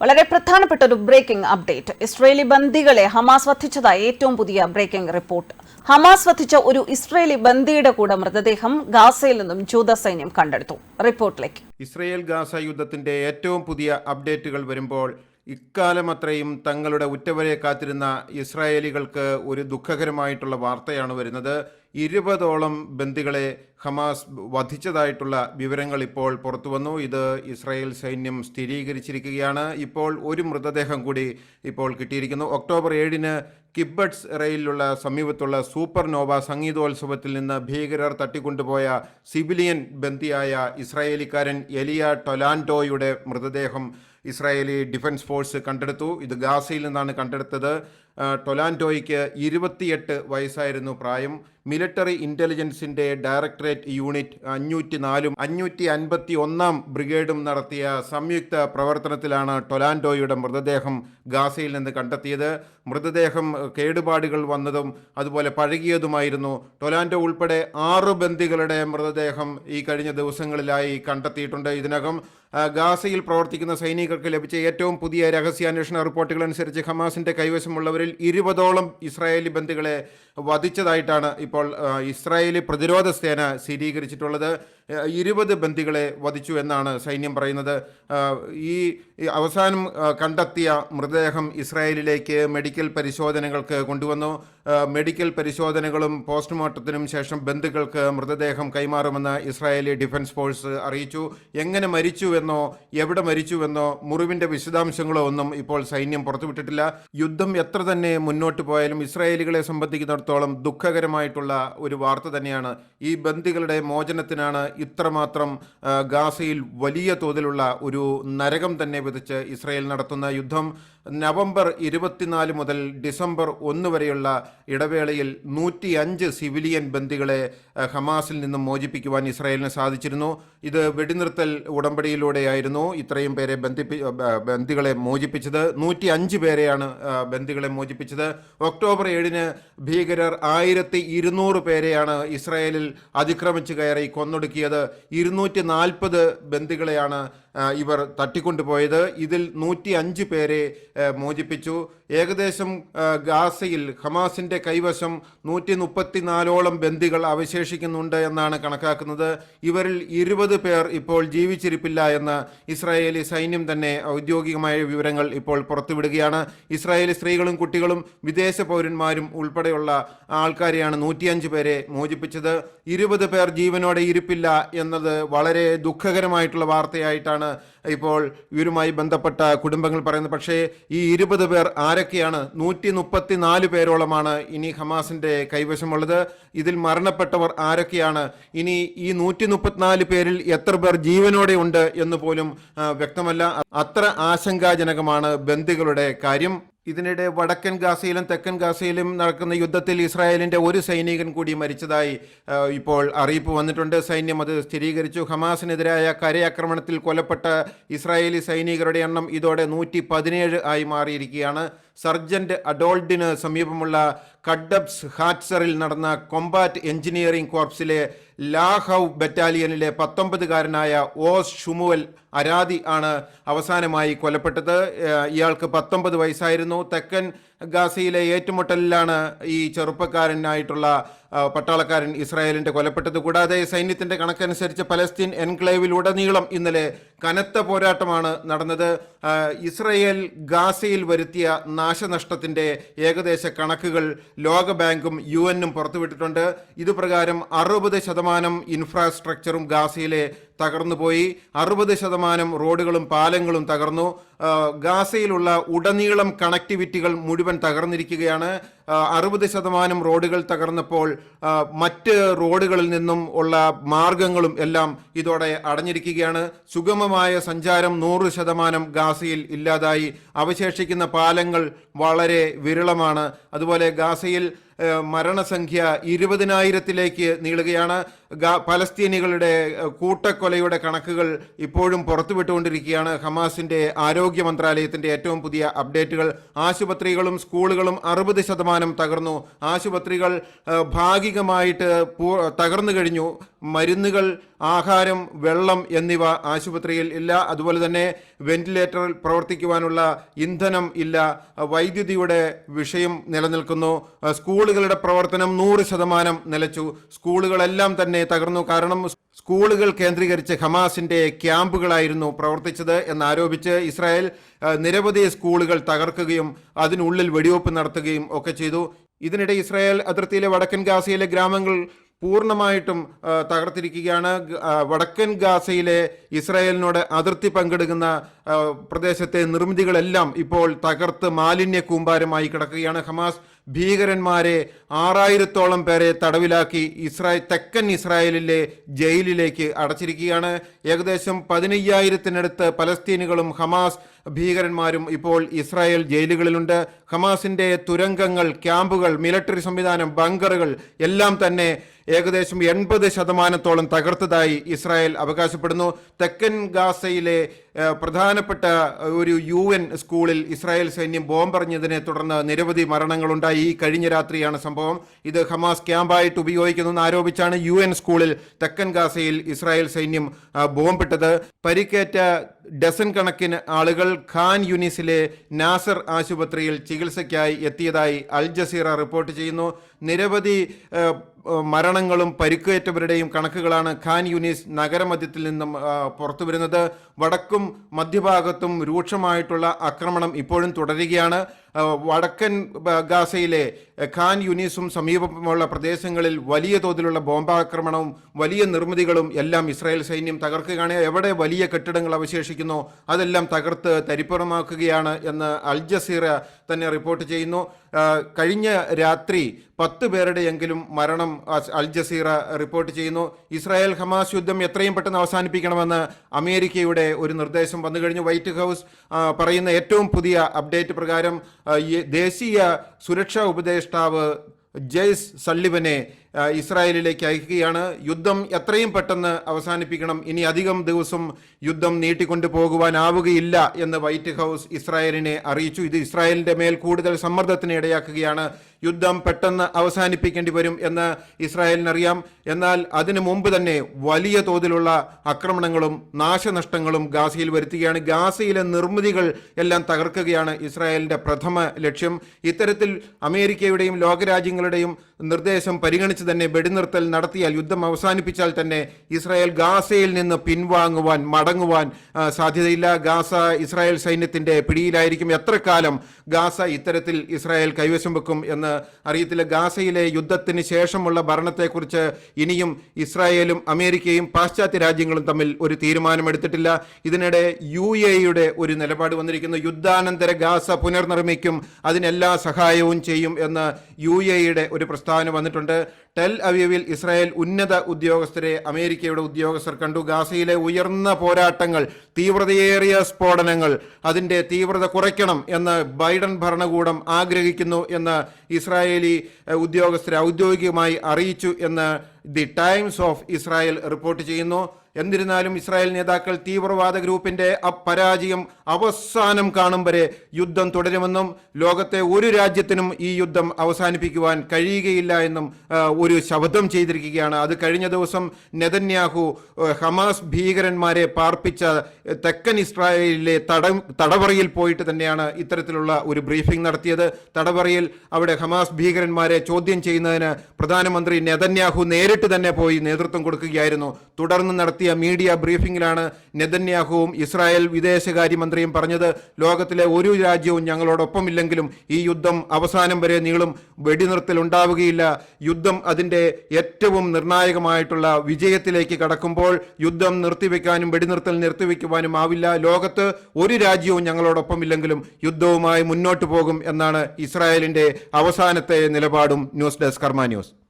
വളരെ പ്രധാനപ്പെട്ട ഒരു ബ്രേക്കിംഗ് അപ്ഡേറ്റ് ഇസ്രയേലി ബന്ദികളെ ഹമാസ് വധിച്ചതായി ഏറ്റവും പുതിയ ബ്രേക്കിംഗ് റിപ്പോർട്ട് ഹമാസ് വധിച്ച ഒരു ഇസ്രയേലി ബന്ദിയുടെ കൂടെ മൃതദേഹം ഗാസയിൽ നിന്നും ജൂത സൈന്യം കണ്ടെടുത്തു. റിപ്പോർട്ടിലേക്ക്. ഇസ്രയേൽ ഗാസ യുദ്ധത്തിന്റെ ഏറ്റവും പുതിയ അപ്ഡേറ്റുകൾ വരുമ്പോൾ ഇക്കാലം അത്രയും തങ്ങളുടെ ഉറ്റവരെ കാത്തിരുന്ന ഇസ്രായേലികൾക്ക് ഒരു ദുഃഖകരമായിട്ടുള്ള വാർത്തയാണ് വരുന്നത്. ഇരുപതോളം ബന്ദികളെ ഹമാസ് വധിച്ചതായിട്ടുള്ള വിവരങ്ങൾ ഇപ്പോൾ പുറത്തുവന്നു ഇത് ഇസ്രായേൽ സൈന്യം സ്ഥിരീകരിച്ചിരിക്കുകയാണ്. ഇപ്പോൾ ഒരു മൃതദേഹം കൂടി ഇപ്പോൾ കിട്ടിയിരിക്കുന്നു. ഒക്ടോബർ ഏഴിന് കിബട്സ് റെയിലുള്ള സമീപത്തുള്ള സൂപ്പർ നോവ സംഗീതോത്സവത്തിൽ നിന്ന് ഭീകരർ തട്ടിക്കൊണ്ടുപോയ സിവിലിയൻ ബന്ദിയായ ഇസ്രായേലിക്കാരൻ എലിയ ടൊലാൻഡോയുടെ മൃതദേഹം ഇസ്രായേലി ഡിഫൻസ് ഫോഴ്സ് കണ്ടെടുത്തു. ഇത് ഗാസയിൽ നിന്നാണ് കണ്ടെടുത്തത്. ടൊലാൻഡോയ്ക്ക് ഇരുപത്തിയെട്ട് വയസ്സായിരുന്നു പ്രായം. മിലിറ്ററി ഇന്റലിജൻസിന്റെ ഡയറക്ടറേറ്റ് യൂണിറ്റ് അഞ്ഞൂറ്റി നാലും അഞ്ഞൂറ്റി അൻപത്തി ഒന്നാം ബ്രിഗേഡും നടത്തിയ സംയുക്ത പ്രവർത്തനത്തിലാണ് ടൊലാൻഡോയുടെ മൃതദേഹം ഗാസയിൽ നിന്ന് കണ്ടെത്തിയത്. മൃതദേഹം കേടുപാടുകൾ വന്നതും അതുപോലെ പഴകിയതുമായിരുന്നു. ടൊലാൻഡോ ഉൾപ്പെടെ ആറ് ബന്ദികളുടെ മൃതദേഹം ഈ കഴിഞ്ഞ ദിവസങ്ങളിലായി കണ്ടെത്തിയിട്ടുണ്ട്. ഇതിനകം ഗാസയിൽ പ്രവർത്തിക്കുന്ന സൈനികർക്ക് ലഭിച്ച ഏറ്റവും പുതിയ രഹസ്യാന്വേഷണ റിപ്പോർട്ടുകൾ അനുസരിച്ച് ഹമാസിന്റെ കൈവശമുള്ളവരിൽ ഇരുപതോളം ഇസ്രായേലി ബന്ദികളെ വധിച്ചതായിട്ടാണ് ഇപ്പോൾ ഇസ്രായേലി പ്രതിരോധ സേന സ്ഥിരീകരിച്ചിട്ടുള്ളത്. ഇരുപത് ബന്ദികളെ വധിച്ചു എന്നാണ് സൈന്യം പറയുന്നത്. ഈ അവസാനം കണ്ടെത്തിയ മൃതദേഹം ഇസ്രായേലിലേക്ക് മെഡിക്കൽ പരിശോധനകൾക്ക് കൊണ്ടുവന്നു. മെഡിക്കൽ പരിശോധനകളും പോസ്റ്റ്മോർട്ടത്തിനും ശേഷം ബന്ധുക്കൾക്ക് മൃതദേഹം കൈമാറുമെന്ന് ഇസ്രായേലി ഡിഫൻസ് ഫോഴ്സ് അറിയിച്ചു. എങ്ങനെ മരിച്ചുവെന്നോ എവിടെ മരിച്ചുവെന്നോ മുറിവിന്റെ വിശദാംശങ്ങളോ ഒന്നും ഇപ്പോൾ സൈന്യം പുറത്തുവിട്ടിട്ടില്ല. യുദ്ധം എത്ര തന്നെ മുന്നോട്ട് പോയാലും ഇസ്രായേലികളെ സംബന്ധിക്കുന്നിടത്തോളം ദുഃഖകരമായിട്ടുള്ള ഒരു വാർത്ത തന്നെയാണ്. ഈ ബന്ദികളുടെ മോചനത്തിനാണ് ഇത്രമാത്രം ഗാസയിൽ വലിയ തോതിലുള്ള ഒരു നരകം തന്നെ വിധിച്ച് ഇസ്രയേൽ നടത്തുന്ന യുദ്ധം. നവംബർ ഇരുപത്തിനാല് മുതൽ ഡിസംബർ ഒന്ന് വരെയുള്ള ഇടവേളയിൽ നൂറ്റി അഞ്ച് സിവിലിയൻ ബന്ദികളെ ഹമാസിൽ നിന്നും മോചിപ്പിക്കുവാൻ ഇസ്രായേലിന് സാധിച്ചിരുന്നു. ഇത് വെടിനിർത്തൽ ഉടമ്പടിയിലൂടെയായിരുന്നു ഇത്രയും പേരെ ബന്ധിപ്പി ബന്ദികളെ മോചിപ്പിച്ചത്. നൂറ്റി അഞ്ച് പേരെയാണ് ബന്ദികളെ മോചിപ്പിച്ചത്. ഒക്ടോബർ ഏഴിന് ഭീകരർ ആയിരത്തി ഇരുന്നൂറ് പേരെയാണ് ഇസ്രായേലിൽ അതിക്രമിച്ചു കയറി കൊന്നൊടുക്കിയത്. ഇരുന്നൂറ്റി നാൽപ്പത് ബന്ദികളെയാണ് ഇവർ തട്ടിക്കൊണ്ടുപോയത്. ഇതിൽ നൂറ്റി അഞ്ച് പേരെ മോചിപ്പിച്ചു. ഏകദേശം ഗാസയിൽ ഹമാസിന്റെ കൈവശം നൂറ്റി മുപ്പത്തിനാലോളം ബന്ദികൾ അവശേഷിക്കുന്നുണ്ട് എന്നാണ് കണക്കാക്കുന്നത്. ഇവരിൽ ഇരുപത് പേർ ഇപ്പോൾ ജീവിച്ചിരിപ്പില്ല എന്ന് ഇസ്രായേലി സൈന്യം തന്നെ ഔദ്യോഗികമായ വിവരങ്ങൾ ഇപ്പോൾ പുറത്തുവിടുകയാണ്. ഇസ്രായേലി സ്ത്രീകളും കുട്ടികളും വിദേശ പൗരന്മാരും ഉൾപ്പെടെയുള്ള ആൾക്കാരെയാണ് നൂറ്റിയഞ്ച് പേരെ മോചിപ്പിച്ചത്. ഇരുപത് പേർ ജീവനോടെ ഇരിപ്പില്ല എന്നത് വളരെ ദുഃഖകരമായിട്ടുള്ള വാർത്തയായിട്ടാണ് ഇപ്പോൾ ഇവരുമായി ബന്ധപ്പെട്ട കുടുംബങ്ങൾ പറയുന്നത്. പക്ഷേ ഈ ഇരുപത് പേർ ആരൊക്കെയാണ്? നൂറ്റി മുപ്പത്തി നാല് പേരോളമാണ് ഇനി ഹമാസിന്റെ കൈവശമുള്ളത്. ഇതിൽ മരണപ്പെട്ടവർ ആരൊക്കെയാണ്? ഇനി ഈ നൂറ്റി മുപ്പത്തിനാല് പേരിൽ എത്ര പേർ ജീവനോടെ ഉണ്ട് എന്ന് പോലും വ്യക്തമല്ല. അത്ര ആശങ്കാജനകമാണ് ബന്ദികളുടെ കാര്യം. ഇതിനിടെ വടക്കൻ ഗാസയിലും തെക്കൻ ഗാസയിലും നടക്കുന്ന യുദ്ധത്തിൽ ഇസ്രായേലിന്റെ ഒരു സൈനികൻ കൂടി മരിച്ചതായി ഇപ്പോൾ അറിയിപ്പ് വന്നിട്ടുണ്ട്. സൈന്യം അത് സ്ഥിരീകരിച്ചു. ഹമാസിനെതിരായ കരയാക്രമണത്തിൽ കൊല്ലപ്പെട്ട ഇസ്രായേലി സൈനികരുടെ എണ്ണം ഇതോടെ നൂറ്റി ആയി മാറിയിരിക്കുകയാണ്. സർജന്റ് അഡോൾഡിന് സമീപമുള്ള കഡബ്സ് ഹാറ്റ്സറിൽ നടന്ന കൊമ്പാറ്റ് എഞ്ചിനീയറിംഗ് കോർപ്സിലെ ലാഹൌ ബറ്റാലിയനിലെ പത്തൊമ്പതുകാരനായ ഓസ് ഷുമുവൽ അരാദി ആണ് അവസാനമായി കൊല്ലപ്പെട്ടത്. ഇയാൾക്ക് പത്തൊമ്പത് വയസ്സായിരുന്നു. തെക്കൻ ഗാസയിലെ ഏറ്റുമുട്ടലിലാണ് ഈ ചെറുപ്പക്കാരനായിട്ടുള്ള പട്ടാളക്കാരൻ ഇസ്രായേലിന്റെ കൊലപ്പെട്ടത്. കൂടാതെ സൈന്യത്തിന്റെ കണക്കനുസരിച്ച് പലസ്തീൻ എൻക്ലേവിലുടനീളം ഇന്നലെ കനത്ത പോരാട്ടമാണ് നടന്നത്. ഇസ്രയേൽ ഗാസയിൽ വരുത്തിയ നാശനഷ്ടത്തിന്റെ ഏകദേശ കണക്കുകൾ ലോകബാങ്കും യു എന്നും പുറത്തുവിട്ടിട്ടുണ്ട്. ഇതുപ്രകാരം അറുപത് ശതമാനം ഇൻഫ്രാസ്ട്രക്ചറും ഗാസയിലെ തകർന്നുപോയി അറുപത് ശതമാനം റോഡുകളും പാലങ്ങളും തകർന്നു. ഗാസയിലുള്ള ഉടനീളം കണക്ടിവിറ്റികൾ മുഴുവൻ തകർന്നിരിക്കുകയാണ്. അറുപത് ശതമാനം റോഡുകൾ തകർന്നപ്പോൾ മറ്റ് റോഡുകളിൽ നിന്നും ഉള്ള മാർഗങ്ങളും എല്ലാം ഇതോടെ അടഞ്ഞിരിക്കുകയാണ്. സുഗമമായ സഞ്ചാരം നൂറ് ശതമാനം ഗാസയിൽ ഇല്ലാതായി. അവശേഷിക്കുന്ന പാലങ്ങൾ വളരെ വിരളമാണ്. അതുപോലെ ഗാസയിൽ മരണസംഖ്യ ഇരുപതിനായിരത്തിലേക്ക് നീളുകയാണ്. പലസ്തീനികളുടെ കൂട്ടക്കൊലയുടെ കണക്കുകൾ ഇപ്പോഴും പുറത്തുവിട്ടുകൊണ്ടിരിക്കുകയാണ്. ഹമാസിന്റെ ആരോഗ്യ മന്ത്രാലയത്തിന്റെ ഏറ്റവും പുതിയ അപ്ഡേറ്റുകൾ. ആശുപത്രികളും സ്കൂളുകളും അറുപത് ശതമാനം തകർന്നു. ആശുപത്രികൾ ഭാഗികമായിട്ട് തകർന്നു കഴിഞ്ഞു. മരുന്നുകൾ ആഹാരം വെള്ളം എന്നിവ ആശുപത്രിയിൽ ഇല്ല. അതുപോലെ തന്നെ വെന്റിലേറ്ററിൽ പ്രവർത്തിക്കുവാനുള്ള ഇന്ധനം ഇല്ല. വൈദ്യുതിയുടെ വിഷയം നിലനിൽക്കുന്നു. സ്കൂളുകളുടെ പ്രവർത്തനം നൂറ് ശതമാനം നിലച്ചു. സ്കൂളുകളെല്ലാം തന്നെ തകർന്നു. കാരണം സ്കൂളുകൾ കേന്ദ്രീകരിച്ച് ഹമാസിന്റെ ക്യാമ്പുകളായിരുന്നു പ്രവർത്തിച്ചത് എന്നാരോപിച്ച് ഇസ്രായേൽ നിരവധി സ്കൂളുകൾ തകർക്കുകയും അതിനുള്ളിൽ വെടിവെപ്പ് നടത്തുകയും ഒക്കെ ചെയ്തു. ഇതിനിടെ ഇസ്രായേൽ അതിർത്തിയിലെ വടക്കൻ ഗാസയിലെ ഗ്രാമങ്ങൾ പൂർണമായിട്ടും തകർത്തിരിക്കുകയാണ്. വടക്കൻ ഗാസയിലെ ഇസ്രായേലിനോട് അതിർത്തി പങ്കെടുക്കുന്ന പ്രദേശത്തെ നിർമ്മിതികളെല്ലാം ഇപ്പോൾ തകർത്ത് മാലിന്യ കൂമ്പാരമായി കിടക്കുകയാണ് ഹമാസ്. ഭീകരന്മാരെ ആറായിരത്തോളം പേരെ തടവിലാക്കി ഇസ്രായേൽ തെക്കൻ ഇസ്രായേലിലെ ജയിലിലേക്ക് അടച്ചിരിക്കുകയാണ്. ഏകദേശം പതിനയ്യായിരത്തിനടുത്ത് പലസ്തീനുകളും ഹമാസ് ഭീകരന്മാരും ഇപ്പോൾ ഇസ്രായേൽ ജയിലുകളിലുണ്ട്. ഹമാസിന്റെ തുരങ്കങ്ങൾ ക്യാമ്പുകൾ മിലിറ്ററി സംവിധാനം ബങ്കറുകൾ എല്ലാം തന്നെ ഏകദേശം എൺപത് ശതമാനത്തോളം തകർത്തതായി ഇസ്രായേൽ അവകാശപ്പെടുന്നു. തെക്കൻ ഗാസയിലെ പ്രധാനപ്പെട്ട ഒരു യു എൻ സ്കൂളിൽ ഇസ്രായേൽ സൈന്യം ബോംബെറിഞ്ഞതിനെ തുടർന്ന് നിരവധി മരണങ്ങളുണ്ടായി. ഈ കഴിഞ്ഞ രാത്രിയാണ് സംഭവം. ഇത് ഹമാസ് ക്യാമ്പായിട്ട് ഉപയോഗിക്കുന്നെന്ന് ആരോപിച്ചാണ് യു എൻ സ്കൂളിൽ തെക്കൻ ഗാസയിൽ ഇസ്രായേൽ സൈന്യം ബോംബിട്ടത്. പരിക്കേറ്റ ഡസൻ കണക്കിന് ആളുകൾ ഖാൻ യുനിസിലെ നാസർ ആശുപത്രിയിൽ ചികിത്സയ്ക്കായി എത്തിയതായി അൽ ജസീറ റിപ്പോർട്ട് ചെയ്യുന്നു. നിരവധി മരണങ്ങളും പരിക്കേറ്റവരുടെയും കണക്കുകളാണ് ഖാൻ യൂനിസ് നഗരമധ്യത്തിൽ നിന്നും പുറത്തു വരുന്നത്. വടക്കും മധ്യഭാഗത്തും രൂക്ഷമായിട്ടുള്ള ആക്രമണം ഇപ്പോഴും തുടരുകയാണ്. വടക്കൻ ഗാസയിലെ ഖാൻ യുനീസും സമീപമുള്ള പ്രദേശങ്ങളിൽ വലിയ തോതിലുള്ള ബോംബാക്രമണവും വലിയ നിർമ്മിതികളും എല്ലാം ഇസ്രായേൽ സൈന്യം തകർക്കുകയാണ്. എവിടെ വലിയ കെട്ടിടങ്ങൾ അവശേഷിക്കുന്നു അതെല്ലാം തകർത്ത് തരിപ്പുറമാക്കുകയാണ് എന്ന് അൽ ജസീറ തന്നെ റിപ്പോർട്ട് ചെയ്യുന്നു. കഴിഞ്ഞ രാത്രി പത്ത് പേരുടെയെങ്കിലും മരണം അൽ ജസീറ റിപ്പോർട്ട് ചെയ്യുന്നു. ഇസ്രായേൽ ഹമാസ് യുദ്ധം എത്രയും പെട്ടെന്ന് അവസാനിപ്പിക്കണമെന്ന് അമേരിക്കയുടെ ഒരു നിർദ്ദേശം വന്നു കഴിഞ്ഞു വൈറ്റ് ഹൗസ് പറയുന്ന ഏറ്റവും പുതിയ അപ്ഡേറ്റ് പ്രകാരം ദേശീയ സുരക്ഷാ ഉപദേഷ്ടാവ് ജെയ്സ് സള്ളിവനെ ഇസ്രായേലിലേക്ക് അയക്കുകയാണ്. യുദ്ധം എത്രയും പെട്ടെന്ന് അവസാനിപ്പിക്കണം. ഇനി അധികം ദിവസം യുദ്ധം നീട്ടിക്കൊണ്ടു പോകുവാനാവുകയില്ല എന്ന് വൈറ്റ് ഹൗസ് ഇസ്രായേലിനെ അറിയിച്ചു. ഇത് ഇസ്രായേലിന്റെ മേൽ കൂടുതൽ സമ്മർദ്ദത്തിന് ഇടയാക്കുകയാണ്. യുദ്ധം പെട്ടെന്ന് അവസാനിപ്പിക്കേണ്ടി വരും എന്ന് ഇസ്രായേലിനറിയാം. എന്നാൽ അതിനു മുമ്പ് തന്നെ വലിയ തോതിലുള്ള ആക്രമണങ്ങളും നാശനഷ്ടങ്ങളും ഗാസയിൽ വരുത്തുകയാണ്. ഗാസയിലെ നിർമ്മിതികൾ എല്ലാം തകർക്കുകയാണ് ഇസ്രായേലിന്റെ പ്രഥമ ലക്ഷ്യം. ഇത്തരത്തിൽ അമേരിക്കയുടെയും ലോകരാജ്യങ്ങളുടെയും നിർദ്ദേശം പരിഗണിച്ച് തന്നെ വെടിനിർത്തൽ നടത്തിയാൽ യുദ്ധം അവസാനിപ്പിച്ചാൽ തന്നെ ഇസ്രായേൽ ഗാസയിൽ നിന്ന് പിൻവാങ്ങുവാൻ മടങ്ങുവാൻ സാധ്യതയില്ല. ഗാസ ഇസ്രായേൽ സൈന്യത്തിന്റെ പിടിയിലായിരിക്കും എത്ര കാലം ഗാസ ഇത്തരത്തിൽ ഇസ്രായേൽ കൈവശം വെക്കും എന്ന് അറിയത്തില്ല. ഗാസയിലെ യുദ്ധത്തിന് ശേഷമുള്ള ഭരണത്തെക്കുറിച്ച് ഇനിയും ഇസ്രായേലും അമേരിക്കയും പാശ്ചാത്യ രാജ്യങ്ങളും തമ്മിൽ ഒരു തീരുമാനമെടുത്തിട്ടില്ല. ഇതിനിടെ യു എയുടെ ഒരു നിലപാട് വന്നിരിക്കുന്നു. യുദ്ധാനന്തര ഗാസ പുനർനിർമ്മിക്കും അതിനെല്ലാ സഹായവും ചെയ്യും എന്ന് യു എയുടെ ഒരു പ്രസ്താവന വന്നിട്ടുണ്ട്. ടെൽ അവീവിൽ ഇസ്രായേൽ ഉന്നത ഉദ്യോഗസ്ഥരെ അമേരിക്കയുടെ ഉദ്യോഗസ്ഥർ കണ്ടു. ഗാസയിലെ ഉയർന്ന പോരാട്ടങ്ങൾ തീവ്രതയേറിയ സ്ഫോടനങ്ങൾ അതിന്റെ തീവ്രത കുറയ്ക്കണം എന്ന് ബൈഡൻ ഭരണകൂടം ആഗ്രഹിക്കുന്നു എന്ന് ഇസ്രായേലി ഉദ്യോഗസ്ഥരെ ഔദ്യോഗികമായി അറിയിച്ചു എന്ന് the Times of Israel report ചെയ്യുന്നു. എന്നിരുന്നാലും ഇസ്രായേൽ നേതാക്കൾ തീവ്രവാദ ഗ്രൂപ്പിന്റെ അപരാജയം അവസാനം കാണും വരെ യുദ്ധം തുടരുമെന്നും ലോകത്തെ ഒരു രാജ്യത്തിനും ഈ യുദ്ധം അവസാനിപ്പിക്കുവാൻ കഴിയുകയില്ല എന്നും ഒരു ശബ്ദം ചെയ്തിരിക്കുകയാണ്. അത് കഴിഞ്ഞ ദിവസം നെതന്യാഹു ഹമാസ് ഭീകരന്മാരെ പാർപ്പിച്ച തെക്കൻ ഇസ്രായേലിലെ തട തടവറയിൽ പോയിട്ട് തന്നെയാണ് ഇത്തരത്തിലുള്ള ഒരു ബ്രീഫിംഗ് നടത്തിയത്. തടവറയിൽ അവിടെ ഹമാസ് ഭീകരന്മാരെ ചോദ്യം ചെയ്യുന്നതിന് പ്രധാനമന്ത്രി നെതന്യാഹു നേരിട്ട് തന്നെ പോയി നേതൃത്വം കൊടുക്കുകയായിരുന്നു. തുടർന്ന് നടത്തിയ മീഡിയ ബ്രീഫിംഗിലാണ് നെതന്യാഹുവും ഇസ്രായേൽ വിദേശകാര്യമന്ത്രിയും പറഞ്ഞത്. ലോകത്തിലെ ഒരു രാജ്യവും ഞങ്ങളോടൊപ്പമില്ലെങ്കിലും ഈ യുദ്ധം അവസാനം വരെ നീളും വെടിനിർത്തൽ ഉണ്ടാവുകയില്ല യുദ്ധം അതിന്റെ ഏറ്റവും നിർണായകമായിട്ടുള്ള വിജയത്തിലേക്ക് കടക്കുമ്പോൾ യുദ്ധം നിർത്തിവെക്കാനും വെടിനിർത്തൽ നിർത്തിവെക്കുവാനും ആവില്ല. ലോകത്ത് ഒരു രാജ്യവും ഞങ്ങളോടൊപ്പമില്ലെങ്കിലും യുദ്ധവുമായി മുന്നോട്ടു പോകും എന്നാണ് ഇസ്രായേലിന്റെ അവസാനത്തെ നിലപാടും. News desk Karma news.